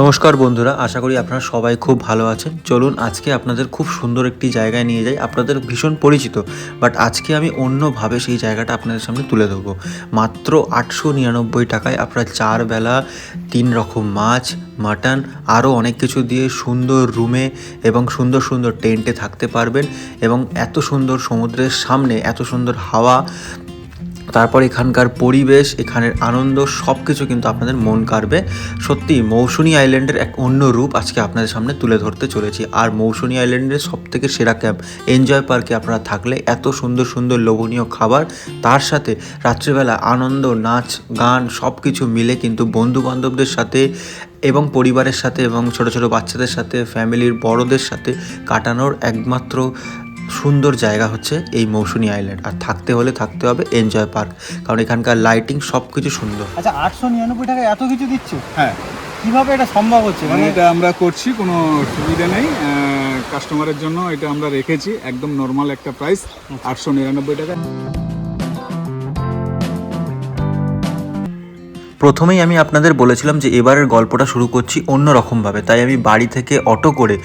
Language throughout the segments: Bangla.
নমস্কার বন্ধুরা, আশা করি আপনারা সবাই খুব ভালো আছেন। চলুন আজকে আপনাদের খুব সুন্দর একটি জায়গায় নিয়ে যাই, আপনাদের ভীষণ পরিচিত। বাট আজকে আমি অন্যভাবে সেই জায়গাটা আপনাদের সামনে তুলে ধরবো। মাত্র আটশো নিরানব্বই টাকায় আপনারা চার বেলা, তিন রকম মাছ, মাটন, আরও অনেক কিছু দিয়ে সুন্দর রুমে এবং সুন্দর সুন্দর টেন্টে থাকতে পারবেন। এবং এত সুন্দর সমুদ্রের সামনে, এত সুন্দর হাওয়া তারপর এখানকার পরিবেশ, এখানের আনন্দ সব কিছু কিন্তু আপনাদের মন কাড়বে। সত্যি, মৌসুনি আইল্যান্ডের এক অন্য রূপ আজকে আপনাদের সামনে তুলে ধরতে চলেছি। আর মৌসুনি আইল্যান্ডের সব থেকে সেরা ক্যাম্প এনজয় পার্কে আপনারা থাকলে এত সুন্দর সুন্দর লোভনীয় খাবার, তার সাথে রাত্রিবেলা আনন্দ, নাচ, গান সব কিছু মিলে কিন্তু বন্ধু বান্ধবদের সাথে এবং পরিবারের সাথে এবং ছোট ছোট বাচ্চাদের সাথে, ফ্যামিলির বড়দের সাথে কাটানোর একমাত্র সুন্দর জায়গা হচ্ছে এই মৌসুনি আইল্যান্ড। আর থাকতে হলে থাকতে হবে এনজয় পার্ক কারণ এখানকার লাইটিং সব কিছু সুন্দর। আচ্ছা আটশো নিরানব্বই টাকা এত কিছু দিচ্ছে? হ্যাঁ। কীভাবে এটা সম্ভব হচ্ছে? মানে মানে এটা আমরা করছি কোনো সুবিধা নেই। কাস্টমারের জন্য এটা আমরা রেখেছি একদম নর্মাল একটা প্রাইস আটশো নিরানব্বই টাকা প্রথমেই আমি আপনাদের বলেছিলাম যে এবারের গল্পটা শুরু করছি অন্য রকমভাবে তাই আমি বাড়ি থেকে অটো করে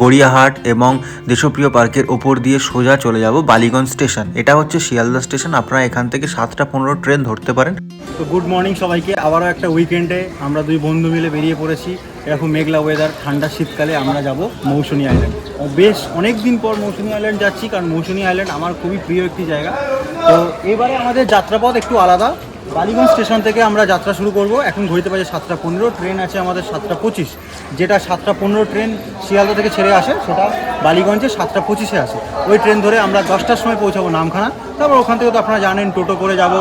গড়িয়াহাট এবং দেশপ্রিয় পার্কের ওপর দিয়ে সোজা চলে যাব বালিগঞ্জ স্টেশন। এটা হচ্ছে শিয়ালদা স্টেশন। আপনারা এখান থেকে সাতটা পনেরো ট্রেন ধরতে পারেন। তো গুড মর্নিং সবাইকে। আবারও একটা উইকেন্ডে আমরা দুই বন্ধু মিলে বেরিয়ে পড়েছি। এরকম মেঘলা ওয়েদার ঠান্ডা শীতকালে আমরা যাব মৌসুনি আইল্যান্ড বেশ অনেক দিন পর মৌসুনি আইল্যান্ড যাচ্ছি, কারণ মৌসুনি আইল্যান্ড আমার খুবই প্রিয় একটি জায়গা। তো এবারে আমাদের যাত্রাপথ একটু আলাদা। বালিগঞ্জ স্টেশন থেকে আমরা যাত্রা শুরু করব। এখন ঘড়িতে বাজে সাতটা পনেরো, ট্রেন আছে আমাদের সাতটা পঁচিশ। যেটা সাতটা পনেরো ট্রেন শিয়ালদা থেকে ছেড়ে আসে, সেটা বালিগঞ্জে সাতটা পঁচিশে আসে। ওই ট্রেন ধরে আমরা দশটার সময় পৌঁছাবো নামখানা। তারপর ওখান থেকে তো আপনারা জানেন, টোটো করে যাব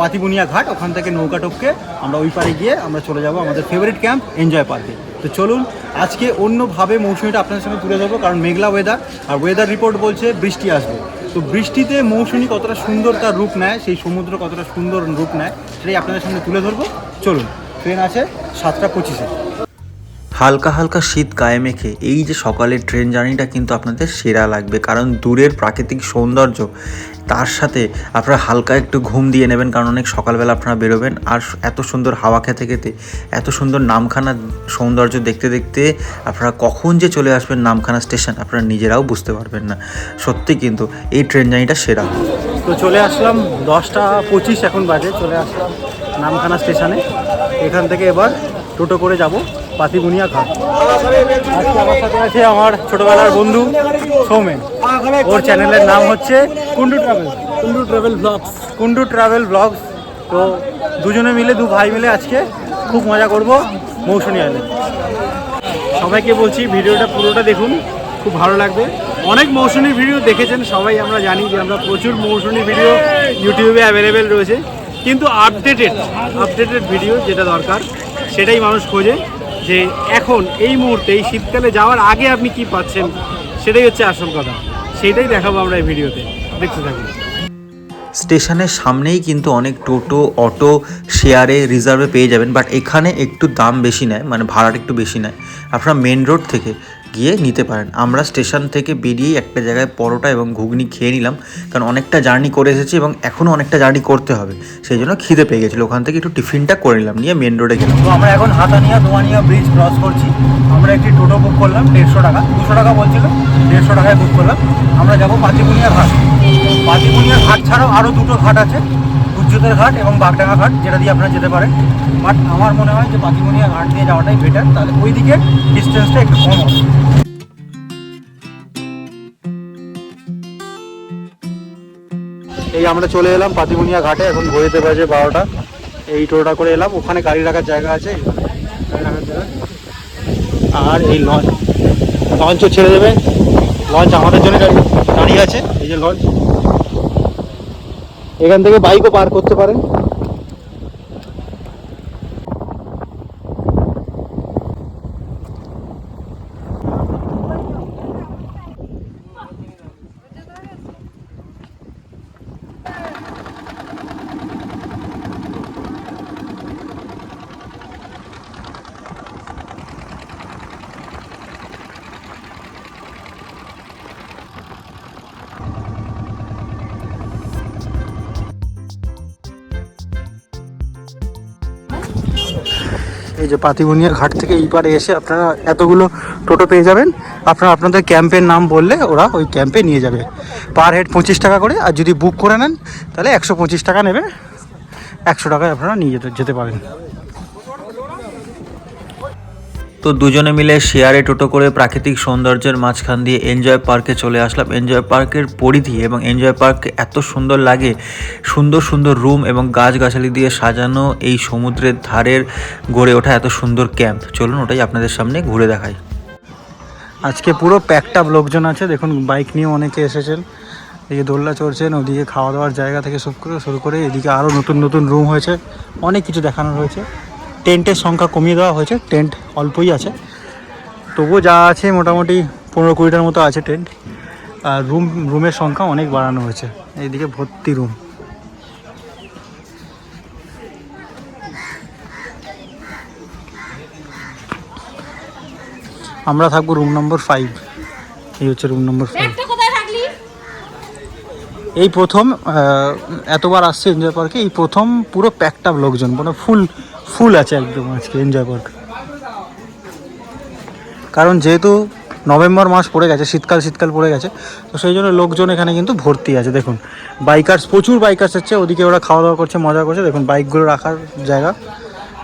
পাতিবুনিয়া ঘাট, ওখান থেকে নৌকা টপকে আমরা ওই পারে গিয়ে আমরা চলে যাব আমাদের ফেভারিট ক্যাম্প এনজয় পার্কে তো চলুন, আজকে অন্যভাবে মৌসুমিটা আপনাদের সঙ্গে তুলে ধরবো, কারণ মেঘলা ওয়েদার আর ওয়েদার রিপোর্ট বলছে বৃষ্টি আসবে। তো বৃষ্টিতে মৌসুমি কতটা সুন্দর তার রূপ নেয়, সেই সমুদ্র কতটা সুন্দর রূপ নেয়, সেটাই আপনাদের সামনে তুলে ধরবো। চলুন, ট্রেন আছে সাতটা পঁচিশে। হালকা হালকা শীত গায়ে মেখে এই যে সকালের ট্রেন জার্নিটা কিন্তু আপনাদের সেরা লাগবে। কারণ দূরের প্রাকৃতিক সৌন্দর্য, তার সাথে আপনারা হালকা একটু ঘুম দিয়ে নেবেন, কারণ অনেক সকালবেলা আপনারা বেরোবেন। আর এত সুন্দর হাওয়া খেতে খেতে, এত সুন্দর নামখানা সৌন্দর্য দেখতে দেখতে আপনারা কখন যে চলে আসবেন নামখানা স্টেশন আপনারা নিজেরাও বুঝতে পারবেন না। সত্যি কিন্তু এই ট্রেন জার্নিটা সেরা। তো চলে আসলাম দশটা পঁচিশ এখন বাজে, চলে আসলাম নামখানা স্টেশনে এখান থেকে এবার টোটো করে যাব। পাতিবুনিয়া ঘাট আজকে আমার সাথে আছে আমার ছোটবেলার বন্ধু সৌমেন। ওর চ্যানেলের নাম হচ্ছে Kundu travel. Kundu travel blogs. Kundu travel blogs. তো দুজনে মিলে দু ভাই মিলে আজকে খুব মজা করব মৌসুমী আইল্যান্ড সবাইকে বলছি ভিডিওটা পুরোটা দেখুন খুব ভালো লাগবে। অনেক মৌসুমী ভিডিও দেখেছেন সবাই আমরা জানি যে আমরা প্রচুর মৌসুমী ভিডিও ইউটিউবে অ্যাভেলেবেল রয়েছে। কিন্তু আপডেটেড আপডেটেড ভিডিও যেটা দরকার সেটাই মানুষ খোঁজে। যে এখন এই মুহূর্তে এই শীতকালে যাওয়ার আগে আপনি কি পাচ্ছেন, সেটাই হচ্ছে আসল কথা। সেটাই দেখাবো আমরা এই ভিডিওতে। দেখতে থাকুন। স্টেশনের সামনেই কিন্তু অনেক টোটো, অটো, শেয়ারে, রিজার্ভে পেয়ে যাবেন, বাট এখানে একটু দাম বেশি নেয় মানে ভাড়াটা একটু বেশি নেয়। আপনারা মেন রোড থেকে গিয়ে নিতে পারেন। আমরা স্টেশন থেকে বেরিয়েই একটা জায়গায় পরোটা এবং ঘুগনি খেয়ে নিলাম, কারণ অনেকটা জার্নি করে এসেছি এবং এখনও অনেকটা জার্নি করতে হবে। সেই জন্য খিদে পেয়ে গেছিল। ওখান থেকে একটু টিফিনটা করে নিলাম, নিয়ে মেন রোডে গেলাম। তো আমরা এখন হাতানিয়া, দোয়ানিয়া ব্রিজ ক্রস করছি। আমরা একটি টোটো বুক করলাম, দেড়শো টাকা। দুশো টাকা বলছিল, দেড়শো টাকায় বুক করলাম। আমরা যাব পাতিবুনিয়া ঘাট। পাতিবুনিয়া ঘাট ছাড়াও আরও দুটো ঘাট আছে। উজ্জ্বতের ঘাট এবং বাগডাঙ্গা ঘাট, যেটা দিয়ে আপনারা যেতে পারেন। বাট আমার মনে হয় যে পাতিবুনিয়া ঘাট দিয়ে যাওয়াটাই বেটার তাহলে ওই দিকে ডিস্টেন্সটা একটু কম হবে। এই আমরা চলে এলাম পাতিবুনিয়া ঘাটে, এখন ঘড়িতে বাজে বারোটা। এই টোটোটা করে এলাম, ওখানে গাড়ি রাখার জায়গা আছে। আর এই লঞ্চ লঞ্চও ছেড়ে দেবে। লঞ্চ আমাদের জন্য দাঁড়িয়ে আছে, এই যে লঞ্চ এখান থেকে বাইকও পার করতে পারেন। এই যে পাতিবুনিয়া ঘাট থেকে এই পারে এসে আপনারা এতগুলো টোটো পেয়ে যাবেন। আপনারা আপনাদের ক্যাম্পের নাম বললে ওরা ওই ক্যাম্পে নিয়ে যাবে। পার হেড পঁচিশ টাকা করে আর যদি বুক করে নেন, তাহলে একশো পঁচিশ টাকা নেবে। একশো টাকায় আপনারা নিয়ে যেতে যেতে পারেন। তো দুজনে মিলে শেয়ারে টোটো করে প্রাকৃতিক সৌন্দর্যের মাঝখান দিয়ে এনজয় পার্কে চলে আসলাম। এনজয় পার্কের পরিধি এবং এনজয় পার্কে এত সুন্দর লাগে, সুন্দর সুন্দর রুম এবং গাছগাছালি দিয়ে সাজানো এই সমুদ্রের ধারের গড়ে ওঠা এত সুন্দর ক্যাম্প চলুন ওটাই আপনাদের সামনে ঘুরে দেখাই। আজকে পুরো প্যাকটাপ লোকজন আছে। দেখুন বাইক নিয়ে অনেকে এসেছেন। এদিকে দোল্লা চড়ছেন ওদিকে খাওয়া দাওয়ার জায়গা থেকে শুরু করে শুরু করে এদিকে আরও নতুন নতুন রুম হয়েছে। অনেক কিছু দেখানো হয়েছে। টেন্টের সংখ্যা কমিয়ে দেওয়া হয়েছে টেন্ট অল্পই আছে। তবুও যা আছে মোটামুটি পনেরো কুড়িটার মতো আছে টেন্ট। আর রুম রুমের সংখ্যা অনেক বাড়ানো হয়েছে। এইদিকে ভর্তি রুম। আমরা থাকব রুম নম্বর ফাইভ। এই হচ্ছে রুম নম্বর ফাইভ। এই প্রথম এতবার আসছে এনজয় পার্কে এই প্রথম পুরো প্যাকটাপ লোকজন মানে ফুল ফুল আছে একদম আজকে এনজয় পার্ক কারণ যেহেতু নভেম্বর মাস পড়ে গেছে, শীতকাল শীতকাল পড়ে গেছে, তো সেই জন্য লোকজন এখানে কিন্তু ভর্তি আছে। দেখুন বাইকার্স প্রচুর বাইকার্স হচ্ছে ওদিকে ওরা খাওয়া দাওয়া করছে, মজা করছে। দেখুন বাইকগুলো রাখার জায়গা।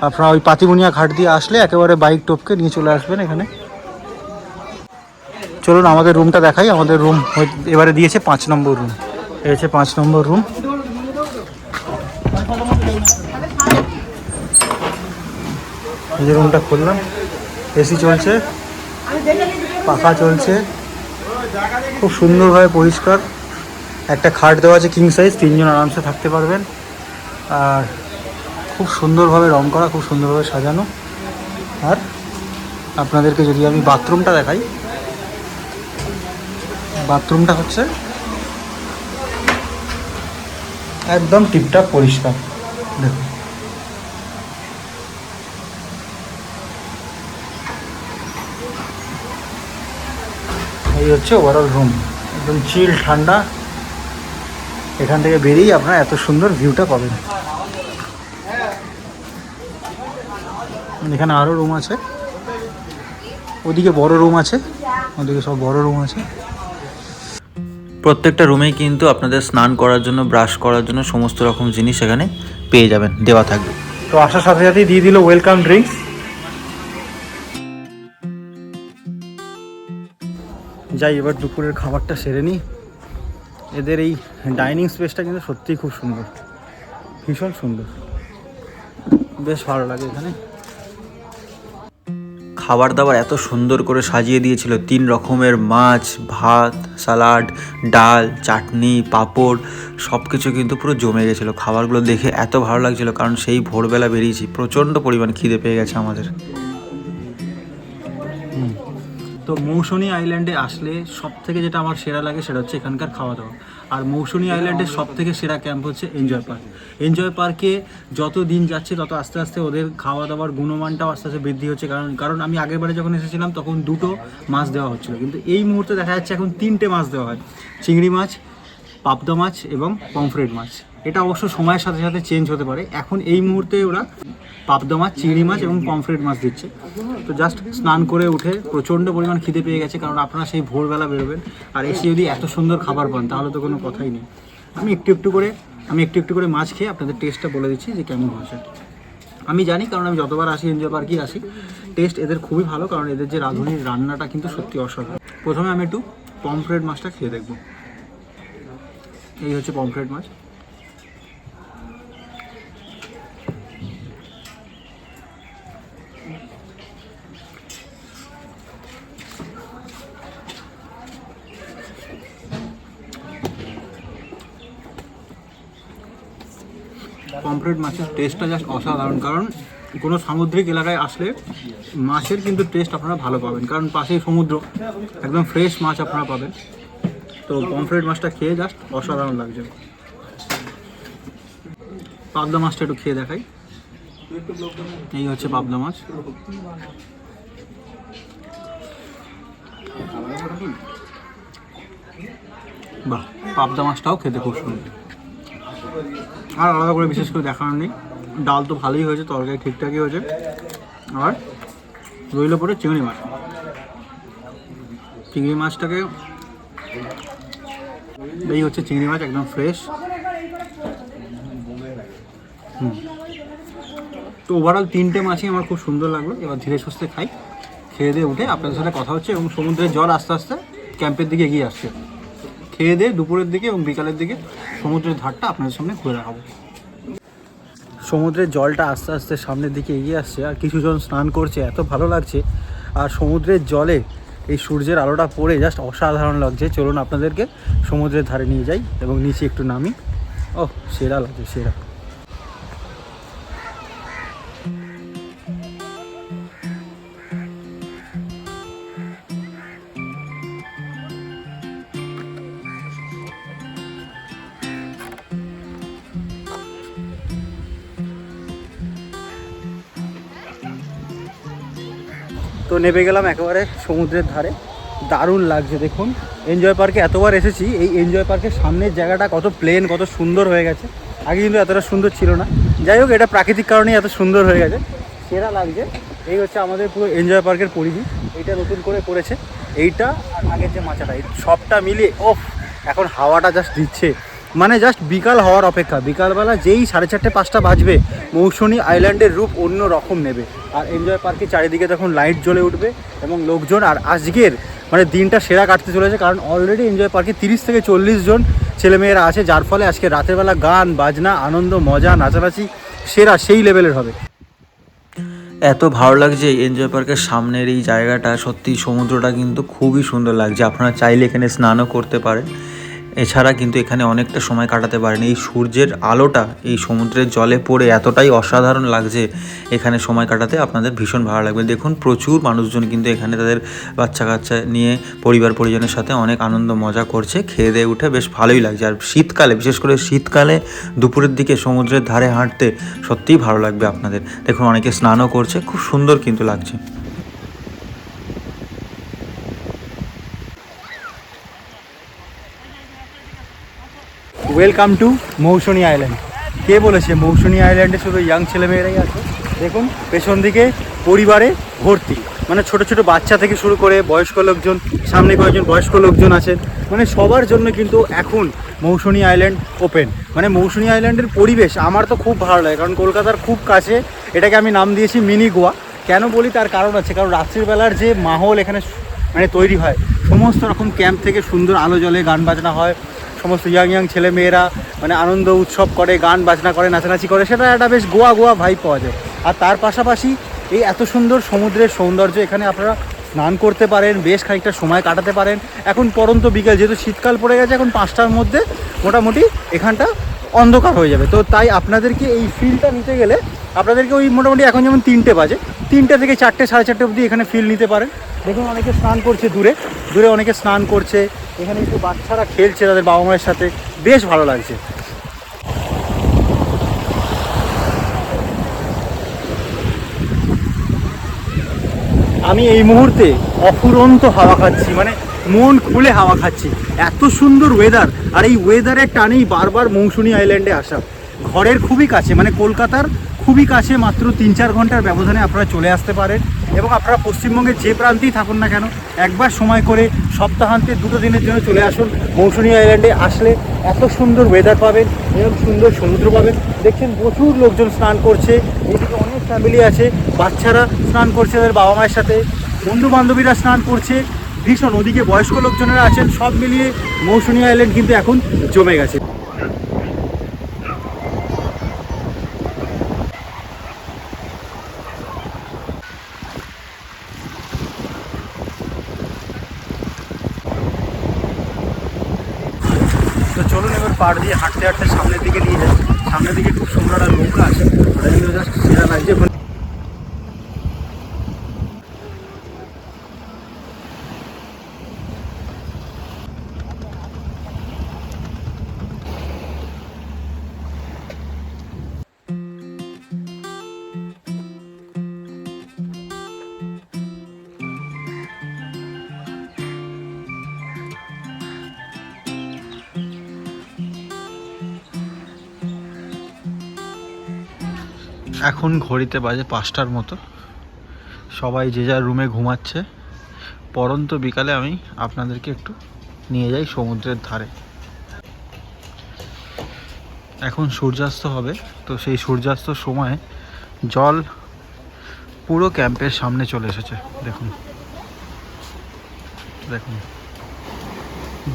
আপনারা ওই পাতিবুনিয়া ঘাট দিয়ে আসলে একেবারে বাইক টপকে নিয়ে চলে আসবেন এখানে। চলুন, আমাদের রুমটা দেখাই। আমাদের রুম এবারে দিয়েছে পাঁচ নম্বর রুম হচ্ছে পাঁচ নম্বর রুম এই যে রুমটা খুললাম। এসি চলছে, পাখা চলছে। খুব সুন্দরভাবে পরিষ্কার। একটা খাট দেওয়া আছে কিং সাইজ তিনজন আরামসে থাকতে পারবেন। আর খুব সুন্দরভাবে রং করা, খুব সুন্দরভাবে সাজানো। আর আপনাদেরকে যদি আমি বাথরুমটা দেখাই বাথরুমটা হচ্ছে একদম টিপটাপ পরিষ্কার। দেখুন। এই হচ্ছে ওভারঅল রুম একদম চিল ঠান্ডা। এখান থেকে বেরিয়েই আপনারা এত সুন্দর ভিউটা পাবেন। এখানে আরও রুম আছে। ওদিকে বড় রুম আছে। ওদিকে সব বড় রুম আছে। প্রত্যেকটা রুমেই কিন্তু আপনাদের স্নান করার জন্য ব্রাশ করার জন্য সমস্ত রকম জিনিস এখানে পেয়ে যাবেন দেওয়া থাকবে। তো আসার সাথে সাথেই দিয়ে দিল ওয়েলকাম ড্রিঙ্কস যাই, এবার দুপুরের খাবারটা সেরে নিই। এদের এই ডাইনিং স্পেসটা কিন্তু সত্যিই খুব সুন্দর। ভীষণ সুন্দর। বেশ ভালো লাগে এখানে। খাবার দাবার এত সুন্দর করে সাজিয়ে দিয়েছিল। তিন রকমের মাছ, ভাত, সালাড, ডাল, চাটনি, পাঁপড় সব কিছু কিন্তু পুরো জমে গেছিল। খাবারগুলো দেখে এত ভালো লাগছিল, কারণ সেই ভোরবেলা বেরিয়েছি। প্রচণ্ড পরিমাণ খিদে পেয়ে গেছে আমাদের। তো মৌসুনি আইল্যান্ডে আসলে সব থেকে যেটা আমার সেরা লাগে সেটা হচ্ছে এখানকার খাওয়া দাওয়া আর মৌসুনি আইল্যান্ডের সব থেকে সেরা ক্যাম্প হচ্ছে এনজয় পার্ক এনজয় পার্কে যত দিন যাচ্ছে তত আস্তে আস্তে ওদের খাওয়া দাওয়ার গুণমানটাও আস্তে আস্তে বৃদ্ধি হচ্ছে। কারণ কারণ আমি আগের বারে যখন এসেছিলাম তখন দুটো মাছ দেওয়া হচ্ছিল। কিন্তু এই মুহূর্তে দেখা যাচ্ছে এখন তিনটে মাছ দেওয়া হয়। চিংড়ি মাছ পাবদা মাছ এবং পমফ্রেট মাছ। এটা অবশ্য সময়ের সাথে সাথে চেঞ্জ হতে পারে। এখন এই মুহূর্তে ওরা পাবদা মাছ, চিংড়ি মাছ এবং পমফ্রেট মাছ দিচ্ছে। তো জাস্ট স্নান করে উঠে প্রচণ্ড পরিমাণ খিদে পেয়ে গেছে, কারণ আপনারা সেই ভোরবেলা বেরোবেন আর এসে যদি এত সুন্দর খাবার পান, তাহলে তো কোনো কথাই নেই। আমি একটু একটু করে, আমি একটু একটু করে মাছ খেয়ে আপনাদের টেস্টটা বলে দিচ্ছি যে কেমন হয়েছে। আমি জানি, কারণ আমি যতবার আসি এনজয় পার্কেই আসি টেস্ট এদের খুবই ভালো, কারণ এদের যে রাঁধুনির রান্নাটা কিন্তু সত্যি অসাধারণ। প্রথমে আমি একটু পমফ্রেট মাছটা খেয়ে দেখব। এই হচ্ছে পমফ্রেট মাছ। পমফ্রেট মাছের টেস্টটা জাস্ট অসাধারণ, কারণ কোনো সামুদ্রিক এলাকায় আসলে মাছের কিন্তু টেস্ট আপনারা ভালো পাবেন, কারণ পাশেই সমুদ্র, একদম ফ্রেশ মাছ আপনারা পাবেন। তো পমফ্রেট মাছটা খেয়ে জাস্ট অসাধারণ লাগছে পাবদা মাছটা একটু খেয়ে দেখাই। এই হচ্ছে পাবদা মাছ। বাহ, পাবদা মাছটাও খেতে খুব সুন্দর। আর আলাদা করে বিশেষ করে দেখানোর নেই। ডাল তো ভালোই হয়েছে, তরকারি ঠিকঠাকই হয়েছে। আর রইল পরে চিংড়ি মাছ। চিংড়ি মাছটাকে এই হচ্ছে চিংড়ি মাছ, একদম ফ্রেশ তো ওভারঅল তিনটে মাছই আমার খুব সুন্দর লাগল। এবার ধীরে সুস্থে খাই। খেয়ে দিয়ে উঠে আপনাদের সাথে কথা হচ্ছে এবং সমুদ্রের জল আস্তে আস্তে ক্যাম্পের দিকে এগিয়ে আসছে। খেয়ে দিয়ে দুপুরের দিকে এবং বিকালের দিকে সমুদ্রের ধারটা আপনাদের সামনে ঘুরে দেখাবো। সমুদ্রের জলটা আস্তে আস্তে সামনের দিকে এগিয়ে আসছে আর কিছুজন স্নান করছে, এত ভালো লাগছে। আর সমুদ্রের জলে এই সূর্যের আলোটা পড়ে জাস্ট অসাধারণ লাগছে। চলুন আপনাদেরকে সমুদ্রের ধারে নিয়ে যাই এবং নিচে একটু নামি। ও সেরা লাগছে, সেরা। তো নেমে গেলাম একেবারে সমুদ্রের ধারে। দারুণ লাগছে, দেখুন। এনজয় পার্কে এতবার এসেছি, এই এনজয় পার্কের সামনের জায়গাটা কত প্লেন কত সুন্দর হয়ে গেছে। আগে কিন্তু এতটা সুন্দর ছিল না। যাই হোক, এটা প্রাকৃতিক কারণেই এত সুন্দর হয়ে গেছে। সেরা লাগছে। এই হচ্ছে আমাদের পুরো এনজয় পার্কের পরিধি। এইটা নতুন করে করেছে এইটা আর আগের যে মাচাটা সবটা মিলিয়ে, ওফ! এখন হাওয়াটা জাস্ট দিচ্ছে। মানে জাস্ট বিকাল হওয়ার অপেক্ষা। বিকালবেলা যেই সাড়ে চারটে, পাঁচটা বাজবে মৌসুনি আইল্যান্ডের রূপ অন্য রকম নেবে। আর এনজয় পার্কে চারিদিকে তখন লাইট জ্বলে উঠবে এবং লোকজন, আর আজকের মানে দিনটা সেরা কাটতে চলেছে কারণ অলরেডি এনজয় পার্কে তিরিশ থেকে চল্লিশ জন ছেলেমেয়েরা আছে, যার ফলে আজকে রাতের বেলা গান, বাজনা, আনন্দ, মজা, নাচানাচি সেরা সেই লেভেলের হবে। এত ভালো লাগছে এনজয় পার্কের সামনের এই জায়গাটা। সত্যি সমুদ্রটা কিন্তু খুবই সুন্দর লাগছে। আপনারা চাইলে এখানে স্নানও করতে পারেন। এছাড়া কিন্তু এখানে অনেকটা সময় কাটাতে পারেন। এই সূর্যের আলোটা এই সমুদ্রের জলে পড়ে এতটাই অসাধারণ লাগছে এখানে সময় কাটাতে, আপনাদের ভীষণ ভালো লাগবে। দেখুন, প্রচুর মানুষজন কিন্তু এখানে তাদের বাচ্চা কাচ্চা নিয়ে পরিবার পরিজনের সাথে অনেক আনন্দ, মজা করছে, খেয়ে দিয়ে উঠে বেশ ভালোই লাগছে। আর শীতকালে, বিশেষ করে শীতকালে দুপুরের দিকে সমুদ্রের ধারে হাঁটতে সত্যিই ভালো লাগবে আপনাদের। দেখুন, অনেকে স্নানও করছে, খুব সুন্দর কিন্তু লাগছে। ওয়েলকাম টু মৌসুনি আইল্যান্ড কে বলেছে? মৌসুনি আইল্যান্ডে শুধু ইয়াং ছেলেমেয়েরাই আছে। দেখুন, পেছন দিকে পরিবারে ভর্তি। মানে ছোট ছোট বাচ্চা থেকে শুরু করে বয়স্ক লোকজন, সামনে কয়েকজন বয়স্ক লোকজন আছেন মানে সবার জন্য কিন্তু এখন মৌসুনি আইল্যান্ড ওপেন মানে মৌসুনি আইল্যান্ডের পরিবেশ আমার তো খুব ভালো লাগে। কারণ কলকাতার খুব কাছে এটাকে আমি নাম দিয়েছি মিনি গোয়া। কেন বলি? তার কারণ আছে। কারণ রাত্রির বেলার যে মাহল এখানে মানে তৈরি হয়, সমস্ত রকম ক্যাম্প থেকে সুন্দর আলো জলে গান বাজনা হয়। সমস্ত ইয়াং ইয়াং ছেলে মেয়েরা মানে আনন্দ উৎসব করে, গান বাজনা করে, নাচানাচি করে, সেটা একটা বেশ গোয়া গোয়া ভাই পাওয়া যায়। আর তার পাশাপাশি এই এত সুন্দর সমুদ্রের সৌন্দর্য এখানে আপনারা স্নান করতে পারেন, বেশ খানিকটা সময় কাটাতে পারেন। এখন পরন্ত বিকেল, যেহেতু শীতকাল পড়ে গেছে, এখন পাঁচটার মধ্যে মোটামুটি এখানটা অন্ধকার হয়ে যাবে। তো তাই আপনাদেরকে এই ফিলটা নিতে গেলে আপনাদেরকে ওই মোটামুটি এখন যেমন তিনটে বাজে। তিনটে থেকে চারটে, সাড়ে চারটে অবধি এখানে ফিল নিতে পারেন। দেখুন, অনেকে স্নান করছে দূরে। দূরে অনেকে স্নান করছে। এখানে একটু বাচ্চারা খেলছে তাদের বাবা মায়ের সাথে। বেশ ভালো লাগছে। আমি এই মুহূর্তে অফুরন্ত হাওয়া খাচ্ছি। মানে মন খুলে হাওয়া খাচ্ছি। এত সুন্দর ওয়েদার আর এই ওয়েদারের টানেই বারবার মৌসুনি আইল্যান্ডে আসা। ঘরের খুবই কাছে মানে কলকাতার খুবই কাছে মাত্র তিন চার ঘণ্টার ব্যবধানে আপনারা চলে আসতে পারেন এবং আপনারা পশ্চিমবঙ্গের যে প্রান্তেই থাকুন না কেন, একবার সময় করে সপ্তাহান্তে দুটো দিনের জন্য চলে আসুন মৌসুনি আইল্যান্ডে আসলে এত সুন্দর ওয়েদার পাবেন এবং সুন্দর সমুদ্র পাবেন। দেখছেন প্রচুর লোকজন স্নান করছে, এদিকে অনেক ফ্যামিলি আছে, বাচ্চারা স্নান করছে তাদের বাবা মায়ের সাথে। বন্ধু বান্ধবীরা স্নান করছে ভীষণ, ওদিকে বয়স্ক লোকজনেরা আছেন, সব মিলিয়ে মৌসুনি আইল্যান্ড কিন্তু এখন জমে গেছে। তো চলুন এবার পাড় দিয়ে হাঁটতে হাঁটতে সামনের দিকে নিয়ে যাই। সামনের দিকে খুব সুন্দর একটা নৌকা আছে। এখন ঘড়িতে বাজে পাঁচটার মতো। সবাই যে যার রুমে ঘুমাচ্ছে। পরন্ত বিকালে আমি আপনাদেরকে একটু নিয়ে যাই সমুদ্রের ধারে। এখন সূর্যাস্ত হবে, তো সেই সূর্যাস্তর সময়ে জল পুরো ক্যাম্পের সামনে চলে এসেছে। দেখুন। দেখুন।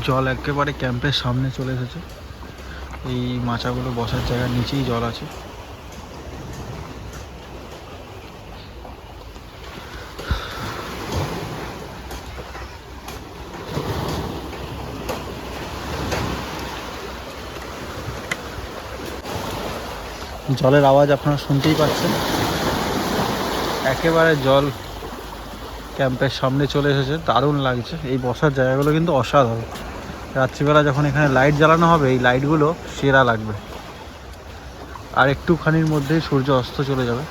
জল একেবারে ক্যাম্পের সামনে চলে এসেছে। এই মাচাগুলো বসার জায়গার নিচেই জল আছে। জলের আওয়াজ আপনারা শুনতেই পাচ্ছেন। একেবারে জল ক্যাম্পের সামনে চলে এসেছে, দারুণ লাগছে। এই বসার জায়গাগুলো কিন্তু অসাধারণ। রাত্রিবেলা যখন এখানে লাইট জ্বালানো হবে, এই লাইটগুলো সেরা লাগবে। আর একটুখানির মধ্যেই সূর্য অস্ত চলে যাবে।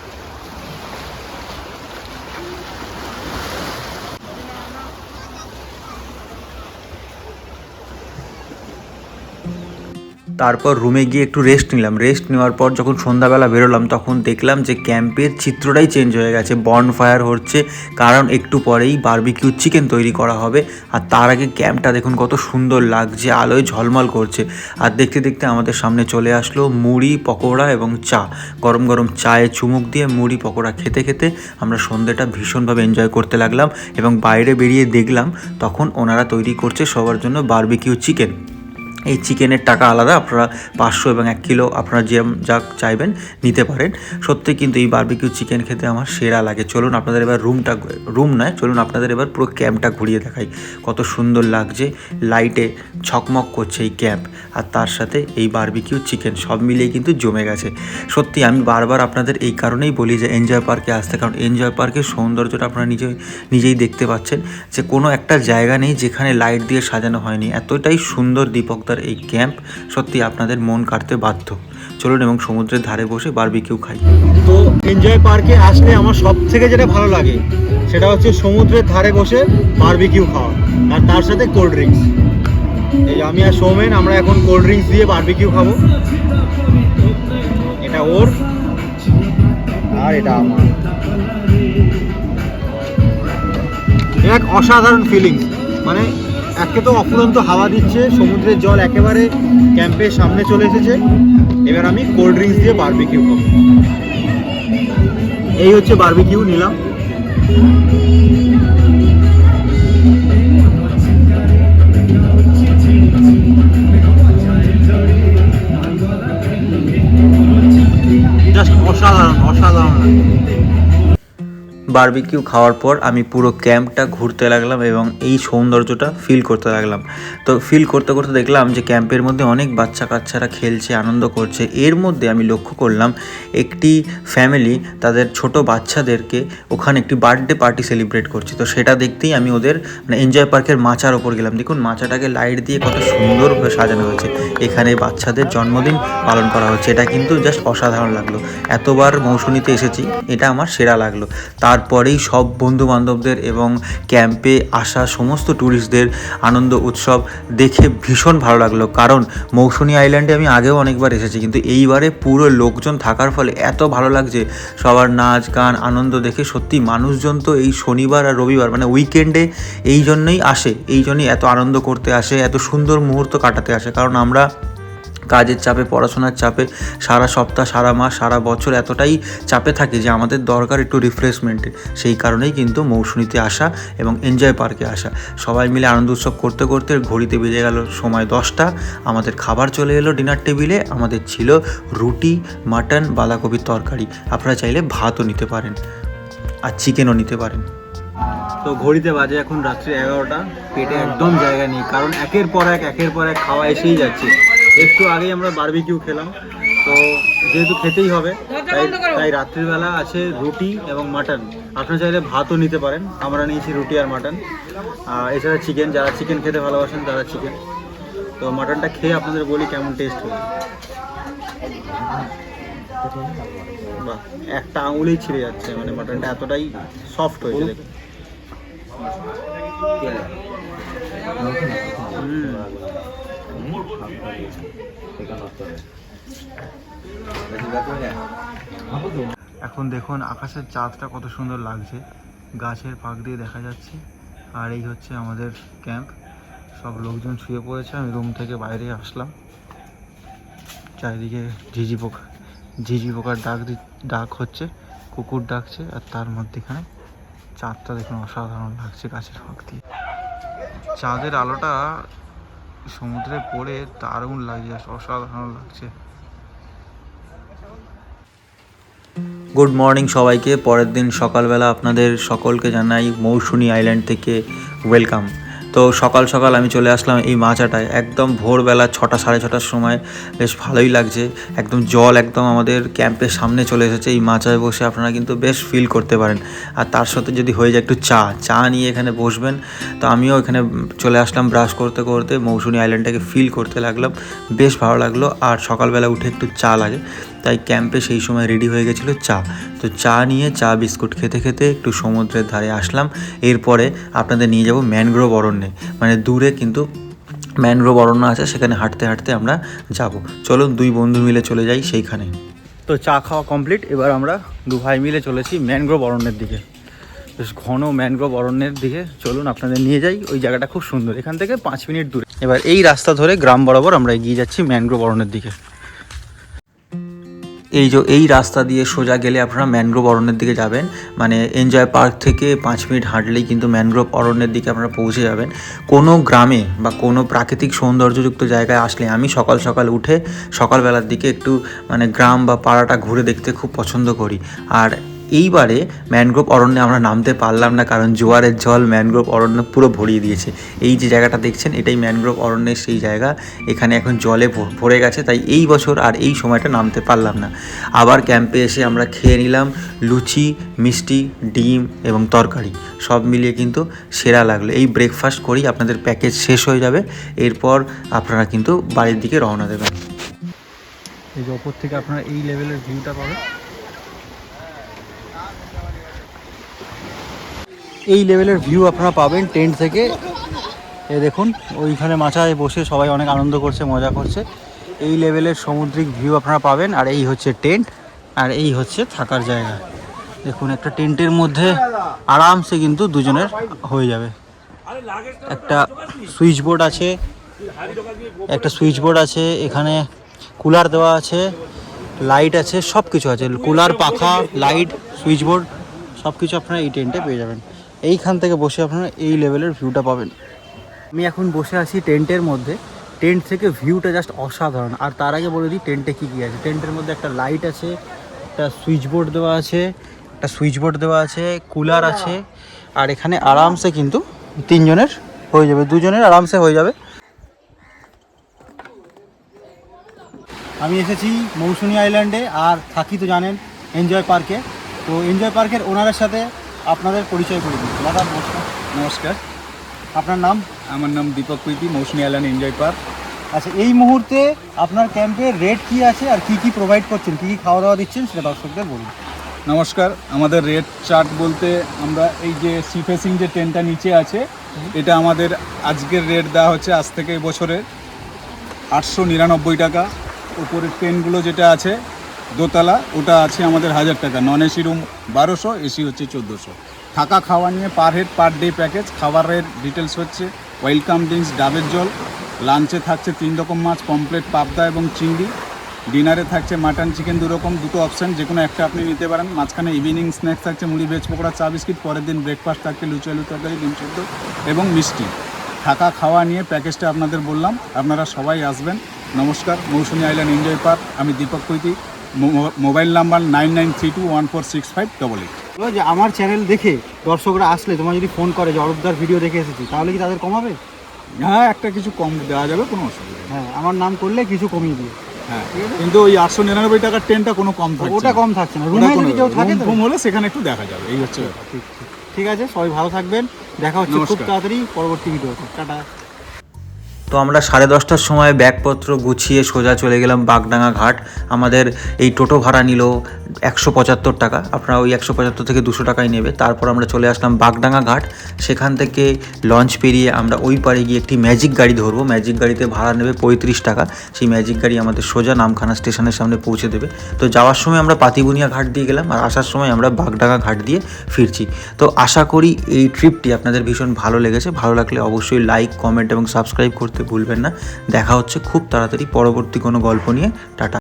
তারপর রুমে গিয়ে একটু রেস্ট নিলাম। রেস্ট নেওয়ার পর যখন সন্ধ্যাবেলা বেরোলাম, তখন দেখলাম যে ক্যাম্পের চিত্রটাই চেঞ্জ হয়ে গেছে। বন ফায়ার হচ্ছে, কারণ একটু পরেই বারবিকিউ চিকেন তৈরি করা হবে। আর তার আগে ক্যাম্পটা দেখুন কত সুন্দর লাগছে, আলোয় ঝলমল করছে। আর দেখতে দেখতে আমাদের সামনে চলে আসলো মুড়ি, পকোড়া এবং চা। গরম গরম চায়ে চুমুক দিয়ে মুড়ি, পকোড়া খেতে খেতে আমরা সন্ধ্যেটা ভীষণভাবে এনজয় করতে লাগলাম এবং বাইরে বেরিয়ে দেখলাম, তখন ওনারা তৈরি করছে সবার জন্য বারবিকিউ চিকেন এই চিকেনের টাকা আলাদা, আপনারা পাঁচশো এবং এক কিলো আপনারা যে যা চাইবেন নিতে পারেন। সত্যি কিন্তু এই বারবিকিউ চিকেন খেতে আমার সেরা লাগে। চলুন আপনাদের এবার রুমটা রুম নয়, চলুন আপনাদের এবার পুরো ক্যাম্পটা ঘুরিয়ে দেখাই। কত সুন্দর লাগছে লাইটে ছকমক করছে এই ক্যাম্প আর তার সাথে এই বারবিকিউ চিকেন সব মিলিয়ে কিন্তু জমে গেছে। সত্যি আমি বারবার আপনাদের এই কারণেই বলি যে এনজয় পার্কে আসতে, কারণ এনজয় পার্কের সৌন্দর্যটা আপনারা নিজে, নিজেই দেখতে পাচ্ছেন যে কোনো একটা জায়গা নেই যেখানে লাইট দিয়ে সাজানো হয়নি। এতটাই সুন্দর দীপকদার এই ক্যাম্প সত্যি আপনাদের মন কাটতে বাধ্য। চলুন এবং সমুদ্রের ধারে বসে বারবিকিউ খাই। তো এনজয় পার্কে আসলে আমার সব থেকে যেটা ভালো লাগে, সেটা হচ্ছে সমুদ্রের ধারে বসে বারবিকিউ খাওয়া আর তার সাথে কোল্ড ড্রিঙ্কস। এই আমি আর সৌমেন, আমরা এখন কোল্ড ড্রিঙ্কস দিয়ে বারবিকিউ খাব। এটা ওর আর এটা আমার। এক অসাধারণ ফিলিংস মানে একে তো অফুরন্ত হাওয়া দিচ্ছে, সমুদ্রের জল একেবারে ক্যাম্পের সামনে চলে এসেছে। এবার আমি কোল্ড ড্রিঙ্কস দিয়ে বারবিকিউ খাব এই হচ্ছে বারবিকিউ নিলাম। জাস্ট অসাধারণ অসাধারণ লাগে বারবিকিউ খাওয়ার পর আমি পুরো ক্যাম্পটা ঘুরতে লাগলাম এবং এই সৌন্দর্যটা ফিল করতে লাগলাম। তো ফিল করতে করতে দেখলাম যে ক্যাম্পের মধ্যে অনেক বাচ্চা কাচ্চারা খেলছে, আনন্দ করছে। এর মধ্যে আমি লক্ষ্য করলাম একটি ফ্যামিলি তাদের ছোট বাচ্চাদেরকে ওখানে একটি বার্থডে পার্টি সেলিব্রেট করছে। তো সেটা দেখতেই আমি ওদের মানে এনজয় পার্কের মাচার ওপর গেলাম। দেখুন মাচাটাকে লাইট দিয়ে কত সুন্দরভাবে সাজানো হয়েছে। এখানে বাচ্চাদের জন্মদিন পালন করা হচ্ছে। এটা কিন্তু জাস্ট অসাধারণ লাগল। এতবার মৌসুমিতে এসেছি, এটা আমার সেরা লাগল। তারপরেই সব বন্ধু বান্ধবদের এবং ক্যাম্পে আসা সমস্ত ট্যুরিস্টদের আনন্দ উৎসব দেখে ভীষণ ভালো লাগল। কারণ মৌসুমী আইল্যান্ডে আমি আগেও অনেকবার এসেছি, কিন্তু এইবারে পুরো লোকজন থাকার ফলে এত ভালো লাগছে। সবার নাচ, গান, আনন্দ দেখে সত্যি মানুষজন তো এই শনিবার আর রবিবার মানে উইকেন্ডে এই জন্যই আসে, এই জন্যই এত আনন্দ করতে আসে, এত সুন্দর মুহূর্ত কাটাতে আসে। কারণ আমরা কাজের চাপে, পড়াশোনার চাপে, সারা সপ্তাহ, সারা মাস, সারা বছর এতটাই চাপে থাকে যে আমাদের দরকার একটু রিফ্রেশমেন্টের সেই কারণেই কিন্তু মৌসুমীতে আসা এবং এনজয় পার্কে আসা। সবাই মিলে আনন্দ উৎসব করতে করতে ঘড়িতে বেজে গেল সময় দশটা। আমাদের খাবার চলে এলো ডিনার টেবিলে আমাদের ছিল রুটি, মাটন, বাঁধাকপির তরকারি। আপনারা চাইলে ভাতও নিতে পারেন আর চিকেনও নিতে পারেন। তো ঘড়িতে বাজে এখন রাত্রি এগারোটা। পেটে একদম জায়গা নেই। কারণ একের পর এক, একের পর এক খাওয়া এসেই যাচ্ছে। একটু আগেই আমরা বারবিকিউ খেলাম। তো যেহেতু খেতেই হবে তাই তাই রাত্রিবেলা আছে রুটি এবং মাটন। আপনারা চাইলে ভাতও নিতে পারেন আমরা নিয়েছি রুটি আর মাটন। আর এছাড়া চিকেন যারা চিকেন খেতে ভালোবাসেন তারা চিকেন তো মাটনটা খেয়ে আপনাদের বলি কেমন টেস্ট হয়েছে বাহ একটা আঙুলেই ছিঁড়ে যাচ্ছে মানে মাটনটা এতটাই সফট হয়েছে দেখুন। হুম। এখন দেখুন আকাশের চাঁদটা কত সুন্দর লাগছে। গাছের ফাঁক দিয়ে দেখা যাচ্ছে। আর এই হচ্ছে আমাদের ক্যাম্প সব লোকজন শুয়ে পড়েছে। আমি রুম থেকে বাইরে আসলাম। চারিদিকে ঝিঝি পোকা ঝিঝি পোকার ডাক ডাক হচ্ছে, কুকুর ডাকছে, আর তার মধ্যেখানে চাঁদটা দেখুন অসাধারণ লাগছে গাছের ফাঁক দিয়ে। চাঁদের আলোটা সমুদ্রে পড়ে দারুণ লাগছে অসাধারণ লাগছে। গুড মর্নিং সবাইকে। পরের দিন সকালবেলা আপনাদের সকলকে জানাই মৌসুনি আইল্যান্ড থেকে ওয়েলকাম তো সকাল সকাল আমি চলে আসলাম এই মাচাটায়। একদম ভোরবেলা ছটা, সাড়ে ছটার সময় বেশ ভালোই লাগছে। একদম জল একদম আমাদের ক্যাম্পের সামনে চলে এসেছে এই মাচায় বসে আপনারা কিন্তু বেশ ফিল করতে পারেন। আর তার সাথে যদি হয়ে যায় একটু চা চা নিয়ে এখানে বসবেন। তো আমিও এখানে চলে আসলাম ব্রাশ করতে করতে, মৌসুনি আইল্যান্ডটাকে ফিল করতে লাগলাম। বেশ ভালো লাগল। আর সকালবেলা উঠে একটু চা লাগে। তাই ক্যাম্পে সেই সময় রেডি হয়ে গেছিল চা। তো চা নিয়ে চা বিস্কুট খেতে খেতে একটু সমুদ্রের ধারে আসলাম। এরপরে আপনাদের নিয়ে যাব ম্যানগ্রোভ অরণ্যে। মানে দূরে কিন্তু ম্যানগ্রোভ অরণ্য আছে, সেখানে হাঁটতে হাঁটতে আমরা যাব। চলুন দুই বন্ধু মিলে চলে যাই সেইখানে। তো চা খাওয়া কমপ্লিট এবার আমরা দু ভাই মিলে চলেছি ম্যানগ্রোভ অরণ্যের দিকে। বেশ ঘন ম্যানগ্রোভ অরণ্যের দিকে। চলুন আপনাদের নিয়ে যাই, ওই জায়গাটা খুব সুন্দর। এখান থেকে পাঁচ মিনিট দূরে। এবার এই রাস্তা ধরে গ্রাম বরাবর আমরা এগিয়ে যাচ্ছি ম্যানগ্রোভ অরণ্যের দিকে। এই যে, এই রাস্তা দিয়ে সোজা গেলে আপনারা ম্যানগ্রোভ অরণ্যের দিকে যাবেন। মানে এনজয় পার্ক থেকে পাঁচ মিনিট হাঁটলেই কিন্তু ম্যানগ্রোভ অরণ্যের দিকে আপনারা পৌঁছে যাবেন। কোনো গ্রামে বা কোনো প্রাকৃতিক সৌন্দর্যযুক্ত জায়গায় আসলে আমি সকাল সকাল উঠে সকালবেলার দিকে একটু মানে গ্রাম বা পাড়াটা ঘুরে দেখতে খুব পছন্দ করি। আর এইবারে ম্যানগ্রোভ অরণ্যে আমরা নামতে পারলাম না, কারণ জোয়ারের জল ম্যানগ্রোভ অরণ্য পুরো ভরিয়ে দিয়েছে। এই যে জায়গাটা দেখছেন, এটাই ম্যানগ্রোভ অরণ্যের সেই জায়গা। এখানে এখন জলে ভরে গেছে, তাই এই বছর আর এই সময়টা নামতে পারলাম না। আবার ক্যাম্পে এসে আমরা খেয়ে নিলাম লুচি, মিষ্টি, ডিম এবং তরকারি। সব মিলিয়ে কিন্তু সেরা লাগল। এই ব্রেকফাস্ট করেই আপনাদের প্যাকেজ শেষ হয়ে যাবে। এরপর আপনারা কিন্তু বাড়ির দিকে রওনা দেবেন। এই যে ওপর থেকে আপনারা এই লেভেলের ভিউটা পাবেন। এই লেভেলের ভিউ আপনারা পাবেন টেন্ট থেকে। এ দেখুন, ওইখানে মাচায় বসে সবাই অনেক আনন্দ করছে, মজা করছে। এই লেভেলের সামুদ্রিক ভিউ আপনারা পাবেন, আর এই হচ্ছে টেন্ট আর এই হচ্ছে থাকার জায়গা। দেখুন, একটা টেন্টের মধ্যে আরামসে কিন্তু দুজনের হয়ে যাবে। একটা সুইচ বোর্ড আছে, একটা সুইচ বোর্ড আছে, এখানে কুলার দেওয়া আছে লাইট আছে সব কিছু আছে। কুলার পাখা লাইট সুইচ বোর্ড সব কিছু আপনারা এই টেন্টে পেয়ে যাবেন। এইখান থেকে বসে আপনারা এই লেভেলের ভিউটা পাবেন। আমি এখন বসে আছি টেন্টের মধ্যে। টেন্ট থেকে ভিউটা জাস্ট অসাধারণ। আর তার আগে বলে দিই, টেন্টে কী কী আছে? টেন্টের মধ্যে একটা লাইট আছে, একটা সুইচ বোর্ড দেওয়া আছে, একটা সুইচ বোর্ড দেওয়া আছে কুলার আছে। আর এখানে আরামসে কিন্তু তিনজনের হয়ে যাবে, দুজনের আরামসে হয়ে যাবে। আমি এসেছি মৌসুমী আইল্যান্ডে আর থাকি তো জানেন এনজয় পার্কে তো এনজয় পার্কের ওনারের সাথে আপনাদের পরিচয় করে দিই দাদা নমস্কার। নমস্কার। আপনার নাম? আমার নাম Deepak Preeti Mousumi island enjoy park. আচ্ছা এই মুহূর্তে আপনার ক্যাম্পের রেট কি আছে আর কি কি প্রোভাইড করছেন কি কি খাওয়া দাওয়া দিচ্ছেন সেটা দর্শকদের বলুন। নমস্কার আমাদের রেট চার্ট বলতে আমরা এই যে সি ফেসিং যে টেনটা নিচে আছে এটা আমাদের আজকের রেট দেওয়া হচ্ছে আজ থেকে বছরের আটশো নিরানব্বই টাকা। উপরের ট্রেনগুলো যেটা আছে দোতলা, ওটা আছে আমাদের হাজার টাকা। নন এসি রুম বারোশো এসি হচ্ছে চোদ্দোশো। থাকা খাওয়া নিয়ে per head per day package খাবারের ডিটেলস হচ্ছে ওয়েলকাম ড্রিঙ্কস ডাবের জল লাঞ্চে থাকছে তিন রকম মাছ পমপ্লেট পাবদা এবং চিংড়ি ডিনারে থাকছে মাটন চিকেন দু রকম, দুটো অপশান যে কোনো একটা আপনি নিতে পারেন। মাঝখানে ইভিনিং স্ন্যাক্স থাকছে মুড়ি, ভেজ পকোড়া, চা বিস্কিট, পরের দিন ব্রেকফাস্ট থাকছে লুচি, আলু তরকারি, ডিম সেদ্ধ এবং মিষ্টি। থাকা খাওয়া নিয়ে প্যাকেজটা আপনাদের বললাম। আপনারা সবাই আসবেন। নমস্কার, মৌসুমী আইল্যান্ড এনজয় পার্ক আমি Deepak Kaiti mobile number nine nine three two one four six five double eight. যে আমার চ্যানেল দেখে দর্শকরা আসলে তোমার যদি ফোন করে যে অরূপদার ভিডিও দেখে এসেছি তাহলে কি তাদের কমাবে? হ্যাঁ একটা কিছু কম দেওয়া যাবে কোনো অসুবিধা নেই। হ্যাঁ আমার নাম করলে কিছু কমিয়ে দিয়ে হ্যাঁ কিন্তু ওই আটশো নিরানব্বই টাকার ট্রেনটা কোনো কম থাকছে ওটা কম থাকছে না। রুমে যদি কেউ থাকে room হলে সেখানে একটু দেখা যাবে এই হচ্ছে। ঠিক আছে সবাই ভালো থাকবেন। দেখা হচ্ছে খুব তাড়াতাড়ি পরবর্তী ভিডিওতে টাটা। তো আমরা সাড়ে দশটার সময় ব্যাগপত্র গুছিয়ে সোজা চলে গেলাম বাগডাঙ্গা ঘাট। আমাদের এই টোটো ভাড়া নিল একশো পঁচাত্তর টাকা। আপনারা ওই একশো পঁচাত্তর থেকে দুশো টাকাই নেবে। তারপর আমরা চলে আসলাম বাগডাঙ্গা ঘাট। সেখান থেকে লঞ্চ পেরিয়ে আমরা ওই পারে গিয়ে একটি ম্যাজিক গাড়ি ধরবো। ম্যাজিক গাড়িতে ভাড়া নেবে পঁয়ত্রিশ টাকা। সেই ম্যাজিক গাড়ি আমাদের সোজা নামখানা স্টেশনের সামনে পৌঁছে দেবে। তো যাওয়ার সময় আমরা পাতিবুনিয়া ঘাট দিয়ে গেলাম আর আসার সময় আমরা বাগডাঙ্গা ঘাট দিয়ে ফিরছি। তো আশা করি এই ট্রিপটি আপনাদের ভীষণ ভালো লেগেছে। ভালো লাগলে অবশ্যই লাইক, কমেন্ট এবং সাবস্ক্রাইব করতে ভুলবেন না। দেখা হচ্ছে খুব তাড়াতাড়ি। পরবর্তী কোনো গল্প নিয়ে। টাটা।